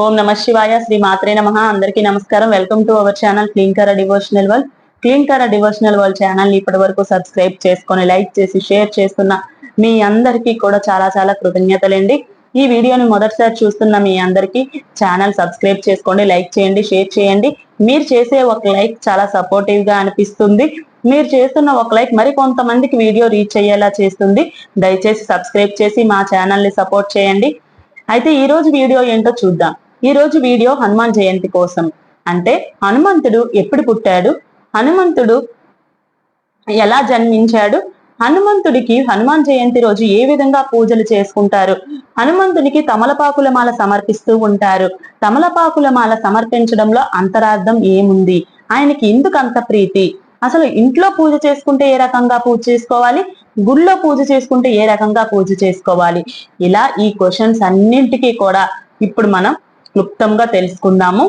ఓం నమ శివాయ శ్రీ మాత్రే నమ. అందరికీ నమస్కారం. Welcome to our channel clean కర డివోషనల్ వరల్డ్ క్లీన్ కర డివోషనల్ వరల్డ్ ఛానల్ని ఇప్పటి వరకు సబ్స్క్రైబ్ చేసుకొని లైక్ చేసి షేర్ చేస్తున్న మీ అందరికీ కూడా చాలా చాలా కృతజ్ఞతలండి. ఈ వీడియోని మొదటిసారి చూస్తున్న మీ అందరికీ ఛానల్ సబ్స్క్రైబ్ చేసుకోండి లైక్ చేయండి షేర్ చేయండి. మీరు చేసే ఒక లైక్ చాలా సపోర్టివ్గా అనిపిస్తుంది. మీరు చేస్తున్న ఒక లైక్ మరి కొంతమందికి వీడియో రీచ్ అయ్యేలా చేస్తుంది. దయచేసి సబ్స్క్రైబ్ చేసి మా ఛానల్ని సపోర్ట్ చేయండి. అయితే ఈ రోజు వీడియో ఏంటో చూద్దాం. ఈ రోజు వీడియో హనుమాన్ జయంతి కోసం. అంటే హనుమంతుడు ఎప్పుడు పుట్టాడు? హనుమంతుడు ఎలా జన్మించాడు? హనుమంతుడికి హనుమాన్ జయంతి రోజు ఏ విధంగా పూజలు చేసుకుంటారు? హనుమంతునికి తమలపాకుల మాల సమర్పిస్తూ ఉంటారు. తమలపాకుల మాల సమర్పించడంలో అంతరార్థం ఏముంది? ఆయనకి ఎందుకు అంత ప్రీతి? అసలు ఇంట్లో పూజ చేసుకుంటే ఏ రకంగా పూజ చేసుకోవాలి? గుళ్ళో పూజ చేసుకుంటే ఏ రకంగా పూజ చేసుకోవాలి? ఇలా ఈ క్వశ్చన్స్ అన్నింటికీ కూడా ఇప్పుడు మనం క్లుప్తంగా తెలుసుకుందాము.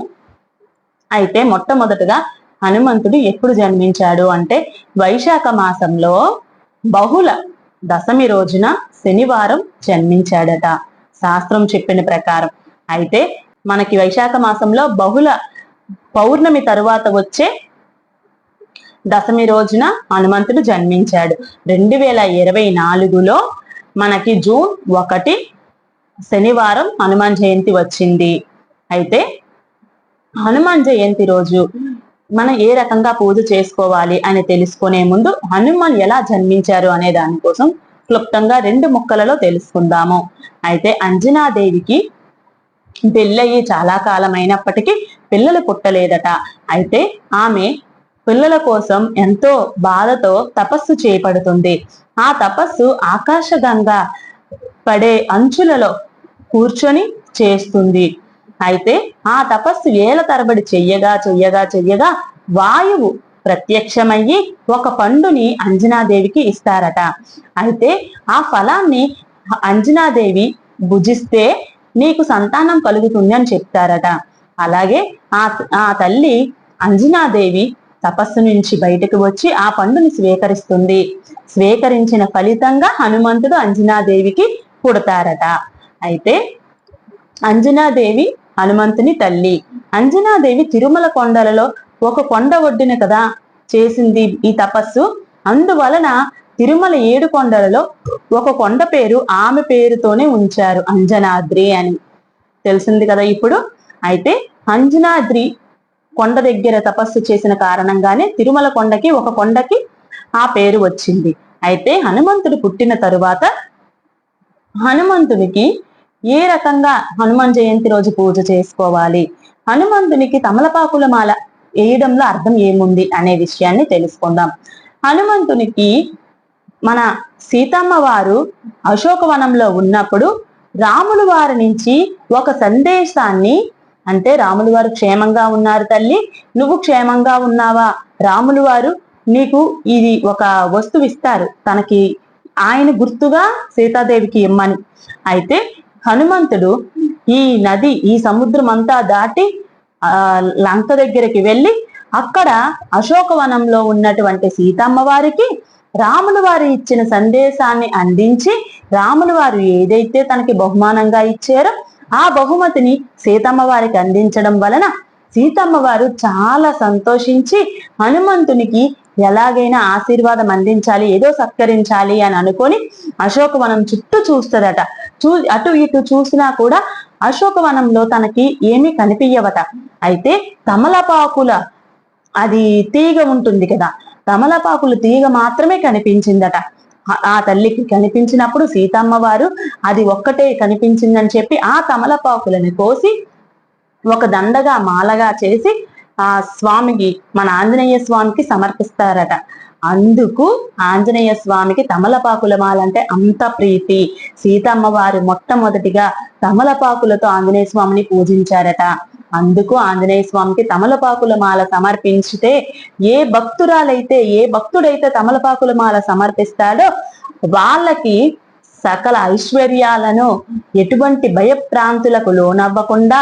అయితే మొట్టమొదటగా హనుమంతుడు ఎప్పుడు జన్మించాడు అంటే వైశాఖ మాసంలో బహుళ దశమి రోజున శనివారం జన్మించాడట. శాస్త్రం చెప్పిన ప్రకారం. అయితే మనకి వైశాఖ మాసంలో బహుళ పౌర్ణమి తరువాత వచ్చే దశమి రోజున హనుమంతుడు జన్మించాడు. రెండు వేల ఇరవై నాలుగులో మనకి జూన్ ఒకటి శనివారం హనుమాన్ జయంతి వచ్చింది. అయితే హనుమాన్ జయంతి రోజు మనం ఏ రకంగా పూజ చేసుకోవాలి అని తెలుసుకునే ముందు హనుమాన్ ఎలా జన్మించారు అనే దానికోసం క్లుప్తంగా రెండు ముక్కలలో తెలుసుకుందాము. అయితే అంజనాదేవికి పెళ్ళయి చాలా కాలం అయినప్పటికీ పిల్లలు పుట్టలేదట. అయితే ఆమె పిల్లల కోసం ఎంతో బాధతో తపస్సు చేపడుతుంది. ఆ తపస్సు ఆకాశగంగా పడే అంచులలో కూర్చొని చేస్తుంది. అయితే ఆ తపస్సు ఏల తరబడి చెయ్యగా చెయ్యగా చెయ్యగా వాయువు ప్రత్యక్షమయ్యి ఒక పండుని అంజనాదేవికి ఇస్తారట. అయితే ఆ ఫలాన్ని అంజనాదేవి భుజిస్తే నీకు సంతానం కలుగుతుంది అని చెప్తారట. అలాగే ఆ ఆ తల్లి అంజనాదేవి తపస్సు నుంచి బయటకు వచ్చి ఆ పండుని స్వీకరిస్తుంది. స్వీకరించిన ఫలితంగా హనుమంతుడు అంజనాదేవికి పుడతారట. అయితే అంజనాదేవి హనుమంతుని తల్లి. అంజనాదేవి తిరుమల కొండలలో ఒక కొండ ఒడ్డున కదా చేసింది ఈ తపస్సు. అందువలన తిరుమల ఏడు కొండలలో ఒక కొండ పేరు ఆమె పేరుతోనే ఉంచారు అంజనాద్రి అని. తెలిసింది కదా ఇప్పుడు? అయితే అంజనాద్రి కొండ దగ్గర తపస్సు చేసిన కారణంగానే తిరుమల కొండకి ఒక కొండకి ఆ పేరు వచ్చింది. అయితే హనుమంతుడు పుట్టిన తరువాత హనుమంతుడికి ఏ రకంగా హనుమాన్ జయంతి రోజు పూజ చేసుకోవాలి? హనుమంతునికి తమలపాకుల మాల వేయడంలో అర్థం ఏముంది అనే విషయాన్ని తెలుసుకుందాం. హనుమంతునికి మన సీతమ్మ వారు అశోకవనంలో ఉన్నప్పుడు రాములు వారి నుంచి ఒక సందేశాన్ని అంటే రాములు వారు క్షేమంగా ఉన్నారు తల్లి నువ్వు క్షేమంగా ఉన్నావా? రాములు వారు నీకు ఇది ఒక వస్తువు ఇస్తారు. తనకి ఆయన గుర్తుగా సీతాదేవికి ఇమ్మని. అయితే హనుమంతుడు ఈ నది ఈ సముద్రం అంతా దాటి ఆ లంక దగ్గరికి వెళ్ళి అక్కడ అశోకవనంలో ఉన్నటువంటి సీతమ్మ వారికి రాములు వారు ఇచ్చిన సందేశాన్ని అందించి రాములు వారు ఏదైతే తనకి బహుమానంగా ఇచ్చారో ఆ బహుమతిని సీతమ్మ వారికి అందించడం వలన సీతమ్మ వారు చాలా సంతోషించి హనుమంతునికి ఎలాగైనా ఆశీర్వాదం అందించాలి ఏదో సత్కరించాలి అని అనుకొని అశోకవనం చుట్టూ చూస్తుందట చూ అటు ఇటు చూసినా కూడా అశోకవనంలో తనకి ఏమీ కనిపించవట అయితే తమలపాకుల అది తీగ ఉంటుంది కదా తమలపాకుల తీగ మాత్రమే కనిపించిందట. ఆ తల్లికి కనిపించినప్పుడు సీతమ్మ వారు అది ఒక్కటే కనిపించిందని చెప్పి ఆ తమలపాకులను కోసి ఒక దండగా మాలగా చేసి ఆ స్వామికి మన ఆంజనేయ స్వామికి సమర్పిస్తారట. అందుకు ఆంజనేయ స్వామికి తమలపాకుల మాలంటే అంత ప్రీతి. సీతమ్మ వారు మొట్టమొదటిగా తమలపాకులతో ఆంజనేయ స్వామిని పూజించారట. అందుకు ఆంజనేయ స్వామికి తమలపాకుల మాల సమర్పించితే ఏ భక్తురాలైతే ఏ భక్తుడైతే తమలపాకుల మాల సమర్పిస్తాడో వాళ్ళకి సకల ఐశ్వర్యాలను ఎటువంటి భయప్రాంతులకు లోనవ్వకుండా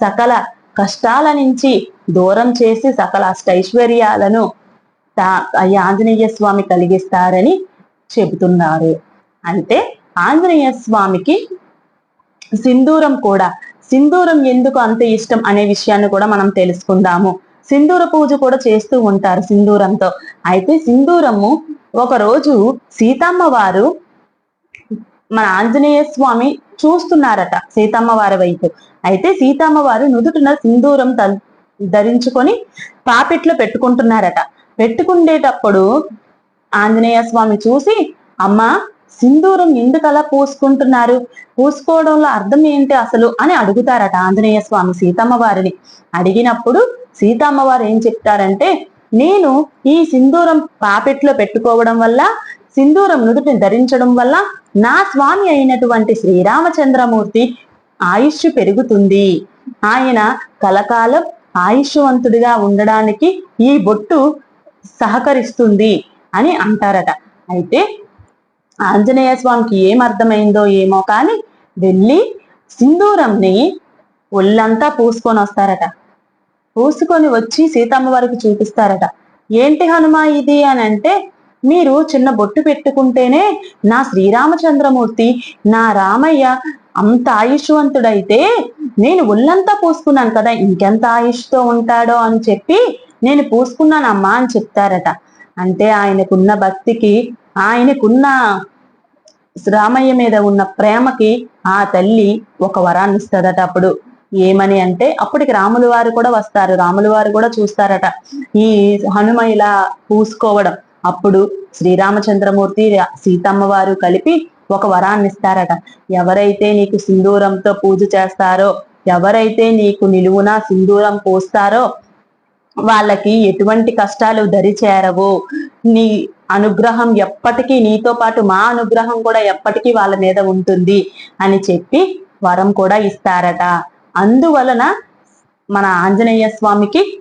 సకల కష్టాల నుంచి దూరం చేసి సకల అష్టైశ్వర్యాలను ఆంజనేయ స్వామి కలిగిస్తారని చెబుతున్నారు. అంటే ఆంజనేయ స్వామికి సింధూరం కూడా సింధూరం ఎందుకు అంత ఇష్టం అనే విషయాన్ని కూడా మనం తెలుసుకుందాము. సింధూర పూజ కూడా చేస్తూ ఉంటారు సింధూరంతో. అయితే సింధూరము ఒకరోజు సీతమ్మ వారు మన ఆంజనేయ స్వామి చూస్తున్నారట సీతమ్మ వారి వైపు. అయితే సీతమ్మ వారు నుదుటిన సింధూరం ధరించుకొని పాపిట్లో పెట్టుకుంటున్నారట. పెట్టుకుండేటప్పుడు ఆంజనేయ స్వామి చూసి అమ్మా సింధూరం ఎందుకు అలా పూసుకుంటున్నారు? పూసుకోవడంలో అర్థం ఏంటి అసలు? అని అడుగుతారట ఆంజనేయ స్వామి సీతమ్మ వారిని. అడిగినప్పుడు సీతమ్మ వారు ఏం చెప్తారంటే నేను ఈ సింధూరం పాపెట్లో పెట్టుకోవడం వల్ల సింధూరం నుదుటిని ధరించడం వల్ల నా స్వామి అయినటువంటి శ్రీరామచంద్రమూర్తి ఆయుష్ పెరుగుతుంది. ఆయన కలకాలం ఆయుష్వంతుడిగా ఉండడానికి ఈ బొట్టు సహకరిస్తుంది అని అంటారట. అయితే ఆంజనేయ స్వామికి ఏం అర్థమైందో ఏమో కానీ వెళ్ళి సింధూరంని ఒళ్ళంతా పూసుకొని వస్తారట. పూసుకొని వచ్చి సీతమ్మ వారికి చూపిస్తారట. ఏంటి హనుమ ఇది అని అంటే మీరు చిన్న బొట్టు పెట్టుకుంటేనే నా శ్రీరామచంద్రమూర్తి నా రామయ్య అంత ఆయుష్వంతుడైతే నేను ఒళ్ళంతా పూసుకున్నాను కదా ఇంకెంత ఆయుష్తో ఉంటాడో అని చెప్పి నేను పూసుకున్నానమ్మా అని చెప్తారట. అంటే ఆయనకున్న భక్తికి ఆయనకున్న రామయ్య మీద ఉన్న ప్రేమకి ఆ తల్లి ఒక వరాన్ని ఇస్తుందట అప్పుడు. ఏమని అంటే అప్పటికి రాములు వారు కూడా వస్తారు. రాములు వారు కూడా చూస్తారట ఈ హనుమ ఇలా పూసుకోవడం. అప్పుడు శ్రీరామచంద్రమూర్తి సీతమ్మ వారు కలిపి ఒక వరాన్ని ఇస్తారట. ఎవరైతే నీకు సింధూరంతో పూజ చేస్తారో ఎవరైతే నీకు నిలువునా సింధూరం పోస్తారో వాళ్ళకి ఎటువంటి కష్టాలు దరి చేరవు. నీ అనుగ్రహం ఎప్పటికీ నీతో పాటు మా అనుగ్రహం కూడా ఎప్పటికీ వాళ్ళ మీద ఉంటుంది అని చెప్పి వరం కూడా ఇస్తారట. అందువలన మన ఆంజనేయ స్వామికి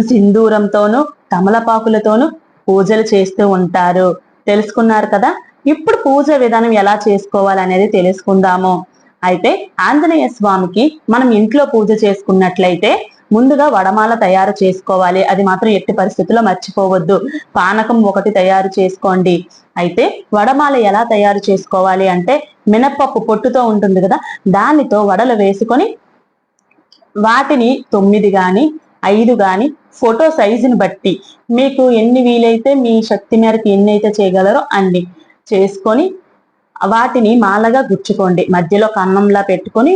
సింధూరంతోనూ తమలపాకులతోనూ పూజలు చేస్తూ ఉంటారు. తెలుసుకున్నారు కదా? ఇప్పుడు పూజ విధానం ఎలా చేసుకోవాలనేది తెలుసుకుందాము. అయితే ఆంజనేయ స్వామికి మనం ఇంట్లో పూజ చేసుకున్నట్లయితే ముందుగా వడమాల తయారు చేసుకోవాలి. అది మాత్రం ఎట్టి పరిస్థితుల్లో మర్చిపోవద్దు. పానకం ఒకటి తయారు చేసుకోండి. అయితే వడమాల ఎలా తయారు చేసుకోవాలి అంటే మినప్పప్పు పొట్టుతో ఉంటుంది కదా దానితో వడలు వేసుకొని వాటిని తొమ్మిది గాని ఐదు గాని ఫోటో సైజుని బట్టి మీకు ఎన్ని వీలైతే మీ శక్తి మేరకు ఎన్ని అయితే చేయగలరో అన్ని చేసుకొని వాటిని మాలగా గుచ్చుకోండి. మధ్యలో కన్నంలా పెట్టుకొని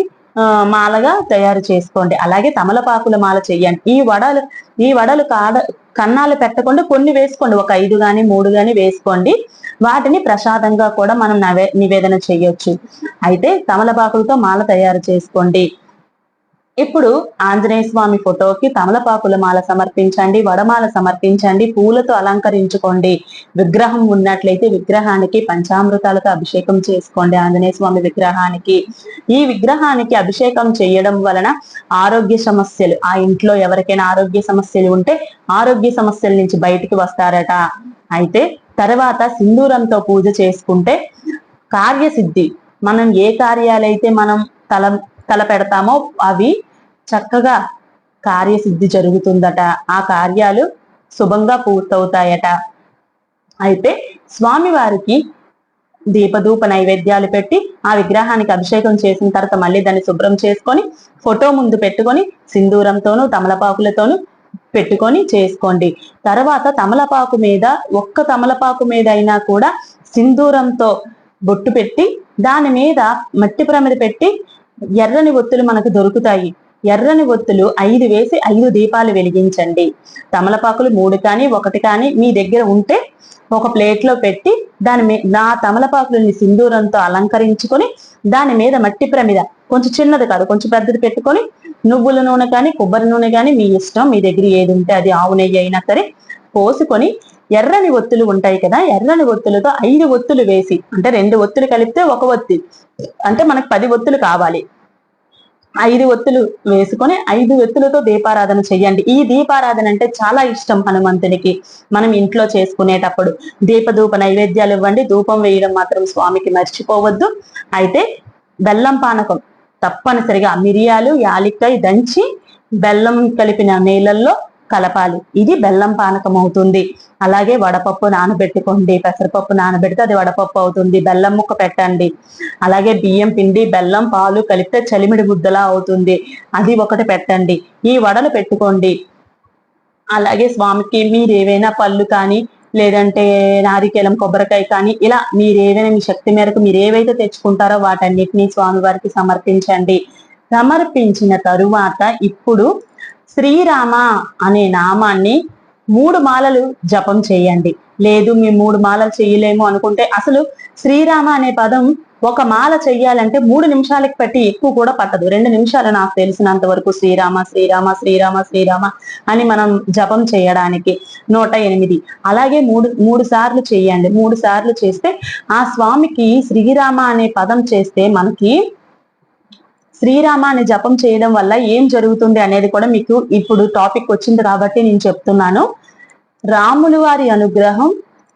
మాలగా తయారు చేసుకోండి. అలాగే తమలపాకుల మాల చేయండి ఈ వడలు ఈ వడలు కాడ కన్నాలు పెట్టకుండా కొన్ని వేసుకోండి. ఒక ఐదు గాని మూడు గాని వేసుకోండి. వాటిని ప్రసాదంగా కూడా మనం నవే నివేదన చేయొచ్చు అయితే తమలపాకులతో మాల తయారు చేసుకోండి. ఇప్పుడు ఆంజనేయ స్వామి ఫోటోకి తమలపాకుల మాల సమర్పించండి వడమాల సమర్పించండి పూలతో అలంకరించుకోండి. విగ్రహం ఉన్నట్లయితే విగ్రహానికి పంచామృతాలతో అభిషేకం చేసుకోండి ఆంజనేయ స్వామి విగ్రహానికి. ఈ విగ్రహానికి అభిషేకం చేయడం వలన ఆరోగ్య సమస్యలు ఆ ఇంట్లో ఎవరికైనా ఆరోగ్య సమస్యలు ఉంటే ఆరోగ్య సమస్యల నుంచి బయటికి వస్తారట. అయితే తర్వాత సింధూరంతో పూజ చేసుకుంటే కార్యసిద్ధి మనం ఏ కార్యాలైతే మనం తల తల పెడతామో అవి చక్కగా కార్యసిద్ధి జరుగుతుందట. ఆ కార్యాలు శుభంగా పూర్తవుతాయట. అయితే స్వామివారికి దీపధూప నైవేద్యాలు పెట్టి ఆ విగ్రహానికి అభిషేకం చేసిన తర్వాత మళ్ళీ దాన్ని శుభ్రం చేసుకొని ఫోటో ముందు పెట్టుకొని సింధూరంతోనూ తమలపాకులతోనూ పెట్టుకొని చేసుకోండి. తర్వాత తమలపాకు మీద ఒక్క తమలపాకు మీద అయినా కూడా సింధూరంతో బొట్టు పెట్టి దాని మీద మట్టి ప్రమిద పెట్టి ఎర్రని ఒత్తులు మనకు దొరుకుతాయి. ఎర్రని ఒత్తులు ఐదు వేసి ఐదు దీపాలు వెలిగించండి. తమలపాకులు మూడు కానీ ఒకటి కానీ మీ దగ్గర ఉంటే ఒక ప్లేట్లో పెట్టి దాని మీద నా తమలపాకులని సింధూరంతో అలంకరించుకొని దాని మీద మట్టి ప్రమిద కొంచెం చిన్నది కాదు కొంచెం పెద్దది పెట్టుకొని నువ్వుల నూనె కానీ కొబ్బరి నూనె కానీ మీ ఇష్టం మీ దగ్గర ఏది ఉంటే అది ఆవు నెయ్యి అయినా సరే పోసుకొని ఎర్రని ఒత్తులు ఉంటాయి కదా ఎర్రని ఒత్తులతో ఐదు ఒత్తులు వేసి అంటే రెండు ఒత్తులు కలిపితే ఒక ఒత్తి అంటే మనకు పది ఒత్తులు కావాలి. ఐదు ఒత్తులు వేసుకొని ఐదు ఒత్తులతో దీపారాధన చెయ్యండి. ఈ దీపారాధన అంటే చాలా ఇష్టం హనుమంతునికి. మనం ఇంట్లో చేసుకునేటప్పుడు దీపధూప నైవేద్యాలు ఇవ్వండి ధూపం వేయడం మాత్రం స్వామికి మర్చిపోవద్దు. అయితే బెల్లం పానకం తప్పనిసరిగా మిరియాలు యాలిక్కాయ దంచి బెల్లం కలిపిన నీళ్ళల్లో కలపాలి. ఇది బెల్లం పానకం అవుతుంది. అలాగే వడపప్పు నానబెట్టుకోండి. పెసరపప్పు నానబెడితే అది వడపప్పు అవుతుంది. బెల్లం ముక్క పెట్టండి. అలాగే బియ్యం పిండి బెల్లం పాలు కలిపితే చలిమిడి ముద్దలా అవుతుంది. అది ఒకటి పెట్టండి. ఈ వడలు పెట్టుకోండి. అలాగే స్వామికి మీరు ఏవైనా పళ్ళు కానీ లేదంటే నారికేలం కొబ్బరికాయ కానీ ఇలా మీరు మీ శక్తి మేరకు మీరు ఏవైతే తెచ్చుకుంటారో వాటన్నిటిని స్వామివారికి సమర్పించండి. సమర్పించిన తరువాత ఇప్పుడు శ్రీరామ అనే నామాన్ని మూడు మాలలు జపం చేయండి. లేదు మేము మూడు మాలలు చేయలేము అనుకుంటే అసలు శ్రీరామ అనే పదం ఒక మాల చెయ్యాలంటే మూడు నిమిషాలకి పట్టి ఎక్కువ కూడా పట్టదు. రెండు నిమిషాలు నాకు తెలిసినంత వరకు శ్రీరామ శ్రీరామ శ్రీరామ శ్రీరామ అని మనం జపం చేయడానికి నూట ఎనిమిది. అలాగే మూడు మూడు సార్లు చేయండి. మూడు సార్లు చేస్తే ఆ స్వామికి శ్రీరామ అనే పదం చేస్తే మనకి శ్రీరామ అనే జపం చేయడం వల్ల ఏం జరుగుతుంది అనేది కూడా మీకు ఇప్పుడు టాపిక్ వచ్చింది కాబట్టి నేను చెప్తున్నాను. రాములు వారి అనుగ్రహం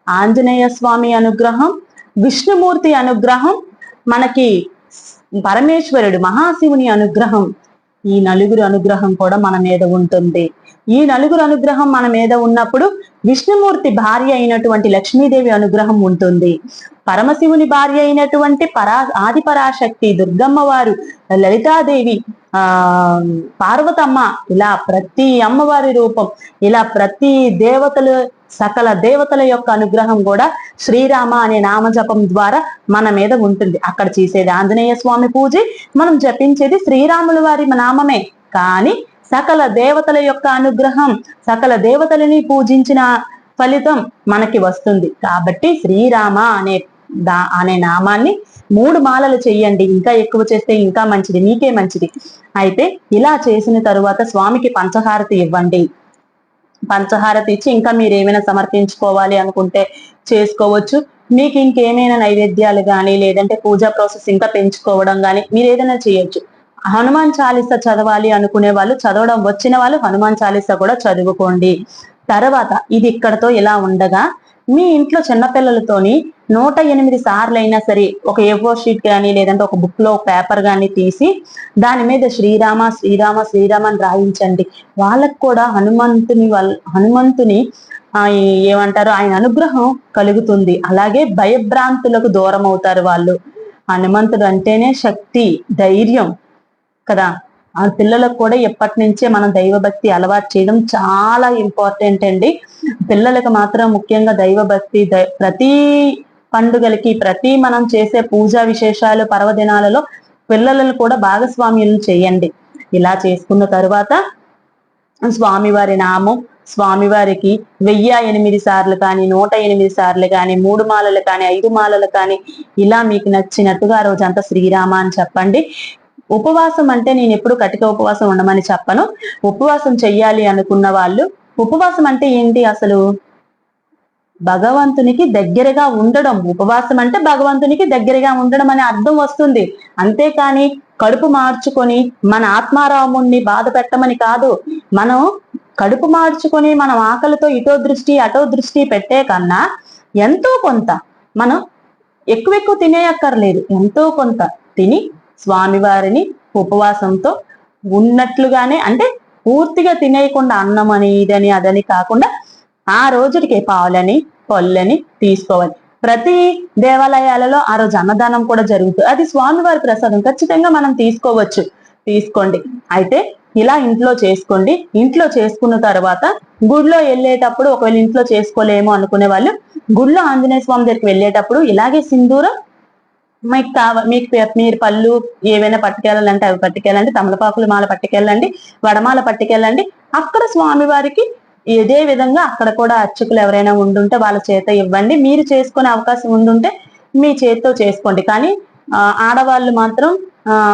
ఆంజనేయ స్వామి అనుగ్రహం విష్ణుమూర్తి అనుగ్రహం మనకి పరమేశ్వరుడు మహాశివుని అనుగ్రహం ఈ నలుగురు అనుగ్రహం కూడా మన మీద ఉంటుంది. ఈ నలుగురు అనుగ్రహం మన మీద ఉన్నప్పుడు విష్ణుమూర్తి భార్య అయినటువంటి లక్ష్మీదేవి అనుగ్రహం ఉంటుంది. పరమశివుని భార్య అయినటువంటి పరా ఆది పరాశక్తి దుర్గమ్మ వారు లలితాదేవి ఆ పార్వతమ్మ ఇలా ప్రతి అమ్మవారి రూపం ఇలా ప్రతి దేవతలు సకల దేవతల యొక్క అనుగ్రహం కూడా శ్రీరామ అనే నామజపం ద్వారా మన మీద ఉంటుంది. అక్కడ చేసేది ఆంజనేయ స్వామి పూజ మనం జపించేది శ్రీరాముల వారి నామమే. కానీ సకల దేవతల యొక్క అనుగ్రహం సకల దేవతలని పూజించిన ఫలితం మనకి వస్తుంది. కాబట్టి శ్రీరామ అనే దా అనే నామాన్ని మూడు మాలలు చెయ్యండి. ఇంకా ఎక్కువ చేస్తే ఇంకా మంచిది మీకే మంచిది. అయితే ఇలా చేసిన తరువాత స్వామికి పంచహారతి ఇవ్వండి. పంచహారతి ఇచ్చి ఇంకా మీరు ఏమైనా సమర్పించుకోవాలి అనుకుంటే చేసుకోవచ్చు. మీకు ఇంకేమైనా నైవేద్యాలు కానీ లేదంటే పూజా ప్రాసెస్ ఇంకా పెంచుకోవడం కానీ మీరు ఏదైనా చేయొచ్చు. హనుమాన్ చాలీస చదవాలి అనుకునే వాళ్ళు చదవడం వచ్చిన వాళ్ళు హనుమాన్ చాలీస కూడా చదువుకోండి. తర్వాత ఇది ఇక్కడతో ఇలా ఉండగా మీ ఇంట్లో చిన్నపిల్లలతోని నూట ఎనిమిది సార్లు అయినా సరే ఒక ఏవో షీట్ కానీ లేదంటే ఒక బుక్లో పేపర్ కానీ తీసి దాని మీద శ్రీరామ శ్రీరామ శ్రీరామ అని రాయించండి. వాళ్ళకు కూడా హనుమంతుని వల్ హనుమంతుని ఆ ఏమంటారు ఆయన అనుగ్రహం కలుగుతుంది. అలాగే భయభ్రాంతులకు దూరం అవుతారు వాళ్ళు. హనుమంతుడు అంటేనే శక్తి ధైర్యం కదా. ఆ పిల్లలకు కూడా ఎప్పటి నుంచే మనం దైవభక్తి అలవాటు చేయడం చాలా ఇంపార్టెంట్ అండి. పిల్లలకు మాత్రం ముఖ్యంగా దైవభక్తి ప్రతి పండుగలకి ప్రతి మనం చేసే పూజా విశేషాలు పర్వదినాలలో పిల్లలను కూడా భాగస్వామ్యం చేయండి. ఇలా చేసుకున్న తరువాత స్వామివారి నామం స్వామివారికి వెయ్యి ఎనిమిది సార్లు కానీ నూట ఎనిమిది సార్లు కానీ మూడు మాలలు కానీ ఐదు మాలలు కానీ ఇలా మీకు నచ్చినట్టుగా ఆ రోజంతా శ్రీరామ అని చెప్పండి. ఉపవాసం అంటే నేను ఎప్పుడు కటిక ఉపవాసం ఉండమని చెప్పను. ఉపవాసం చెయ్యాలి అనుకున్న వాళ్ళు ఉపవాసం అంటే ఏంటి అసలు? భగవంతునికి దగ్గరగా ఉండడం ఉపవాసం అంటే భగవంతునికి దగ్గరగా ఉండడం అనే అర్థం వస్తుంది. అంతేకాని కడుపు మార్చుకొని మన ఆత్మారాముణ్ణి బాధ పెట్టమని కాదు. మనం కడుపు మార్చుకొని మనం ఆకలితో ఇటో దృష్టి అటో దృష్టి పెట్టే కన్నా ఎంతో కొంత మనం ఎక్కువ ఎక్కువ తినేయక్కర్లేదు. ఎంతో కొంత తిని స్వామివారిని ఉపవాసంతో ఉన్నట్లుగానే అంటే పూర్తిగా తినేయకుండా అన్నం అని ఇదని అదని కాకుండా ఆ రోజుడికి పావులని పొల్లని తీసుకోవాలి. ప్రతి దేవాలయాలలో ఆ రోజు అన్నదానం కూడా జరుగుతుంది అది స్వామివారి ప్రసాదం ఖచ్చితంగా మనం తీసుకోవచ్చు. తీసుకోండి. అయితే ఇలా ఇంట్లో చేసుకోండి. ఇంట్లో చేసుకున్న తర్వాత గుడిలో వెళ్ళేటప్పుడు ఒకవేళ ఇంట్లో చేసుకోలేము అనుకునే వాళ్ళు గుడిలో ఆంజనేయ స్వామి దగ్గరికి వెళ్ళేటప్పుడు ఇలాగే సింధూరం మీకు కావ మీకు మీరు పళ్ళు ఏవైనా పట్టుకెళ్ళాలంటే అవి పట్టుకెళ్ళండి తమలపాకులు మాల పట్టుకెళ్ళండి వడమాల పట్టుకెళ్ళండి అక్కడ స్వామివారికి ఇదే విధంగా అక్కడ కూడా అర్చకులు ఎవరైనా ఉండుంటే వాళ్ళ చేత ఇవ్వండి. మీరు చేసుకునే అవకాశం ఉండుంటే మీ చేతితో చేసుకోండి. కానీ ఆడవాళ్ళు మాత్రం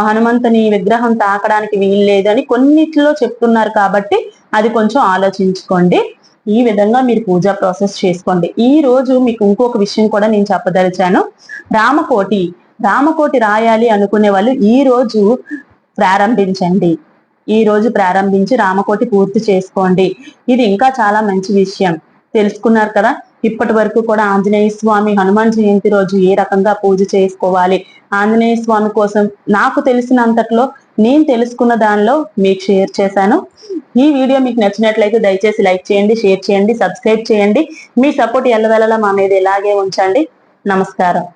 హనుమంతుని విగ్రహం తాకడానికి వీలు లేదని కొన్నిట్లో చెప్తున్నారు కాబట్టి అది కొంచెం ఆలోచించుకోండి. ఈ విధంగా మీరు పూజా ప్రాసెస్ చేసుకోండి. ఈ రోజు మీకు ఇంకొక విషయం కూడా నేను చెప్పదలిచాను. రామకోటి రామకోటి రాయాలి అనుకునే వాళ్ళు ఈ రోజు ప్రారంభించండి. ఈ రోజు ప్రారంభించి రామకోటి పూర్తి చేసుకోండి. ఇది ఇంకా చాలా మంచి విషయం. తెలుసుకున్నారు కదా? ఇప్పటి వరకు కూడా ఆంజనేయ స్వామి హనుమాన్ జయంతి రోజు ఏ రకంగా పూజ చేసుకోవాలి? ఆంజనేయ స్వామి కోసం నాకు తెలిసినంతట్లో నేను తెలుసుకున్న దానిలో మీకు షేర్ చేశాను. ఈ వీడియో మీకు నచ్చినట్లయితే దయచేసి లైక్ చేయండి షేర్ చేయండి సబ్స్క్రైబ్ చేయండి. మీ సపోర్ట్ ఎల్లవెల్లలా మా మీద ఇలాగే ఉంచండి. నమస్కారం.